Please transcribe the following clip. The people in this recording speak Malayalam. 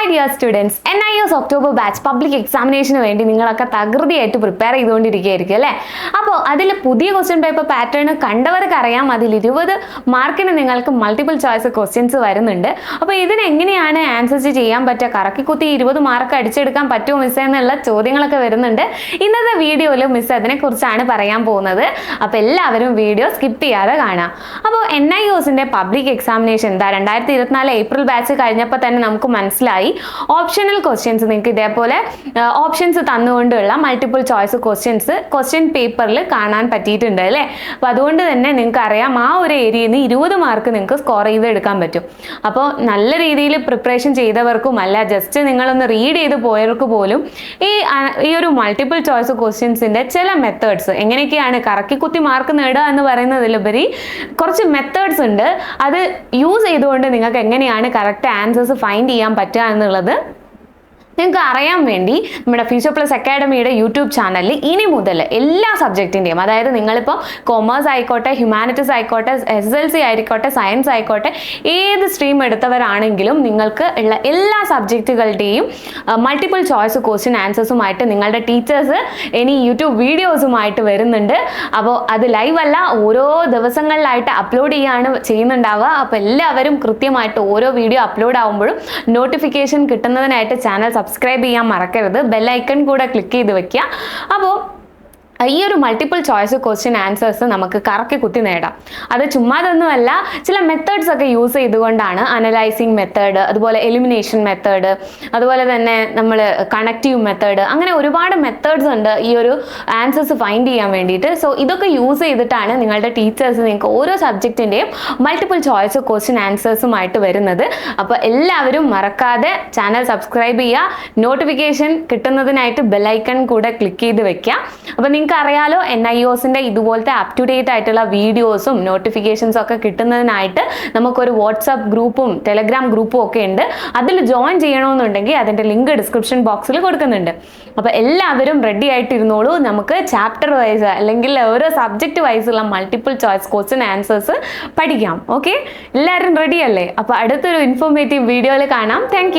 Hi dear students N I S October batch public എക്സാമിനേഷന് വേണ്ടി നിങ്ങളൊക്കെ തകൃതിയായിട്ട് പ്രിപ്പയർ ചെയ്തുകൊണ്ടിരിക്കുകയായിരിക്കും അല്ലേ? അപ്പോൾ അതിൽ പുതിയ ക്വസ്റ്റ്യൻ പേപ്പർ പാറ്റേൺ കണ്ടവർക്ക് അറിയാം. അതിൽ ഇരുപത് മാർക്കിന് നിങ്ങൾക്ക് മൾട്ടിപ്പിൾ ചോയ്സ് ക്വസ്റ്റ്യൻസ് വരുന്നുണ്ട്. അപ്പോൾ ഇതിനെങ്ങനെയാണ് ആൻസേഴ്സ് ചെയ്യാൻ പറ്റുക? കറക്കി കുത്തി ഇരുപത് മാർക്ക് അടിച്ചെടുക്കാൻ പറ്റുമോ മിസ് എന്നുള്ള ചോദ്യങ്ങളൊക്കെ വരുന്നുണ്ട്. ഇന്നത്തെ വീഡിയോയിൽ മിസ് അതിനെക്കുറിച്ചാണ് പറയാൻ പോകുന്നത്. അപ്പോൾ എല്ലാവരും വീഡിയോ സ്കിപ്പ് ചെയ്യാതെ കാണാം. അപ്പോൾ എൻ ഐ ഒസിന്റെ പബ്ലിക് എക്സാമിനേഷൻ എന്താ? രണ്ടായിരത്തി ഇരുപത്തിനാല് ഏപ്രിൽ ബാച്ച് കഴിഞ്ഞപ്പോൾ തന്നെ നമുക്ക് മനസ്സിലായി. ഓപ്ഷണൽ ക്വസ്റ്റ്യൻസ് നിങ്ങൾക്ക് ഇതേപോലെ ഓപ്ഷൻസ് തന്നുകൊണ്ടുള്ള മൾട്ടിപ്പിൾ ചോയ്സ് ക്വസ്റ്റ്യൻസ് ക്വസ്റ്റ്യൻ പേപ്പറിൽ കാണാൻ പറ്റിയിട്ടുണ്ട് അല്ലേ? അപ്പോൾ അതുകൊണ്ട് തന്നെ നിങ്ങൾക്ക് അറിയാം ആ ഒരു ഏരിയയിൽ നിന്ന് ഇരുപത് മാർക്ക് നിങ്ങൾക്ക് സ്കോർ ചെയ്ത് എടുക്കാൻ പറ്റും. അപ്പോൾ നല്ല രീതിയിൽ പ്രിപ്പറേഷൻ ചെയ്തവർക്കും അല്ല ജസ്റ്റ് നിങ്ങളൊന്ന് റീഡ് ചെയ്ത് പോയവർക്ക് പോലും ഈ ഈ ഒരു മൾട്ടിപ്പിൾ ചോയ്സ് ക്വസ്റ്റ്യൻസിന്റെ ചില മെത്തേഡ്സ് എങ്ങനെയൊക്കെയാണ് കറക്കി കുത്തി മാർക്ക് നേടുക എന്ന് പറയുന്നതിലുപരി കുറച്ച് മെത്തേഡ്സ് ഉണ്ട്. അത് യൂസ് ചെയ്തുകൊണ്ട് നിങ്ങൾക്ക് എങ്ങനെയാണ് കറക്റ്റ് ആൻസേഴ്സ് ഫൈൻഡ് ചെയ്യാൻ പറ്റുക എന്നുള്ളത് നിങ്ങൾക്ക് അറിയാൻ വേണ്ടി നമ്മുടെ ഫ്യൂച്ചർ പ്ലസ് അക്കാഡമിയുടെ യൂട്യൂബ് ചാനലിൽ ഇനി മുതൽ എല്ലാ സബ്ജക്റ്റിന്റെയും അതായത് നിങ്ങളിപ്പോൾ കൊമേഴ്സ് ആയിക്കോട്ടെ ഹ്യൂമാനിറ്റീസ് ആയിക്കോട്ടെ എസ് എൽ സി ആയിക്കോട്ടെ സയൻസ് ആയിക്കോട്ടെ ഏത് സ്ട്രീം എടുത്തവരാണെങ്കിലും നിങ്ങൾക്ക് ഉള്ള എല്ലാ സബ്ജക്റ്റുകളുടെയും മൾട്ടിപ്പിൾ ചോയ്സ് ക്വസ്റ്റ്യൻ ആൻസേഴ്സുമായിട്ട് നിങ്ങളുടെ ടീച്ചേഴ്സ് ഇനി യൂട്യൂബ് വീഡിയോസുമായിട്ട് വരുന്നുണ്ട്. അപ്പോൾ അത് ലൈവ് അല്ല ഓരോ ദിവസങ്ങളിലായിട്ട് അപ്ലോഡ് ചെയ്യാണ് ചെയ്യുന്നുണ്ടാവുക. അപ്പോൾ എല്ലാവരും കൃത്യമായിട്ട് ഓരോ വീഡിയോ അപ്ലോഡ് ആകുമ്പോഴും നോട്ടിഫിക്കേഷൻ കിട്ടുന്നതിനായിട്ട് ചാനൽ സബ്സ്ക്രൈബ് ചെയ്യാൻ മറക്കരുത്. ബെല്ലൈക്കൺ കൂടെ ക്ലിക്ക് ചെയ്ത് വെക്കുക. അപ്പോൾ ഈ ഒരു മൾട്ടിപ്പിൾ ചോയ്സ് ക്വസ്റ്റ്യൻ ആൻസേഴ്സ് നമുക്ക് കറക്കി കുത്തി നേടാം. അത് ചുമ്മാതൊന്നുമല്ല ചില മെത്തേഡ്സ് ഒക്കെ യൂസ് ചെയ്തുകൊണ്ടാണ് അനലൈസിങ് മെത്തേഡ് അതുപോലെ എലിമിനേഷൻ മെത്തേഡ് അതുപോലെ തന്നെ നമ്മൾ കണക്റ്റീവ് മെത്തേഡ് അങ്ങനെ ഒരുപാട് മെത്തേഡ്സ് ഉണ്ട് ഈ ഒരു ആൻസേഴ്സ് ഫൈൻഡ് ചെയ്യാൻ വേണ്ടിയിട്ട്. സോ ഇതൊക്കെ യൂസ് ചെയ്തിട്ടാണ് നിങ്ങളുടെ ടീച്ചേഴ്സ് നിങ്ങൾക്ക് ഓരോ സബ്ജക്റ്റിന്റെയും മൾട്ടിപ്പിൾ ചോയ്സ് ക്വസ്റ്റ്യൻ ആൻസേഴ്സുമായിട്ട് വരുന്നത്. അപ്പോൾ എല്ലാവരും മറക്കാതെ ചാനൽ സബ്സ്ക്രൈബ് ചെയ്യുക. നോട്ടിഫിക്കേഷൻ കിട്ടുന്നതിനായിട്ട് ബെല്ലൈക്കൺ കൂടെ ക്ലിക്ക് ചെയ്ത് വെക്കുക. അപ്പോൾ നിങ്ങൾക്ക് അറിയാലോ എൻ ഐ ഒസിന്റെ ഇതുപോലത്തെ അപ് ടു ഡേറ്റ് ആയിട്ടുള്ള വീഡിയോസും നോട്ടിഫിക്കേഷൻസും ഒക്കെ കിട്ടുന്നതിനായിട്ട് നമുക്കൊരു വാട്സാപ്പ് ഗ്രൂപ്പും ടെലഗ്രാം ഗ്രൂപ്പും ഒക്കെ ഉണ്ട്. അതിൽ ജോയിൻ ചെയ്യണമെന്നുണ്ടെങ്കിൽ അതിന്റെ ലിങ്ക് ഡിസ്ക്രിപ്ഷൻ ബോക്സിൽ കൊടുക്കുന്നുണ്ട്. അപ്പോൾ എല്ലാവരും റെഡി ആയിട്ടിരുന്നോളൂ. നമുക്ക് ചാപ്റ്റർ വൈസ് അല്ലെങ്കിൽ ഓരോ സബ്ജക്റ്റ് വൈസുള്ള മൾട്ടിപ്പിൾ ചോയ്സ് ക്വസ്റ്റ്യൻ ആൻസേഴ്സ് പഠിക്കാം. ഓക്കെ എല്ലാവരും റെഡി അല്ലേ? അപ്പോൾ അടുത്തൊരു ഇൻഫോർമേറ്റീവ് വീഡിയോയിൽ കാണാം. താങ്ക്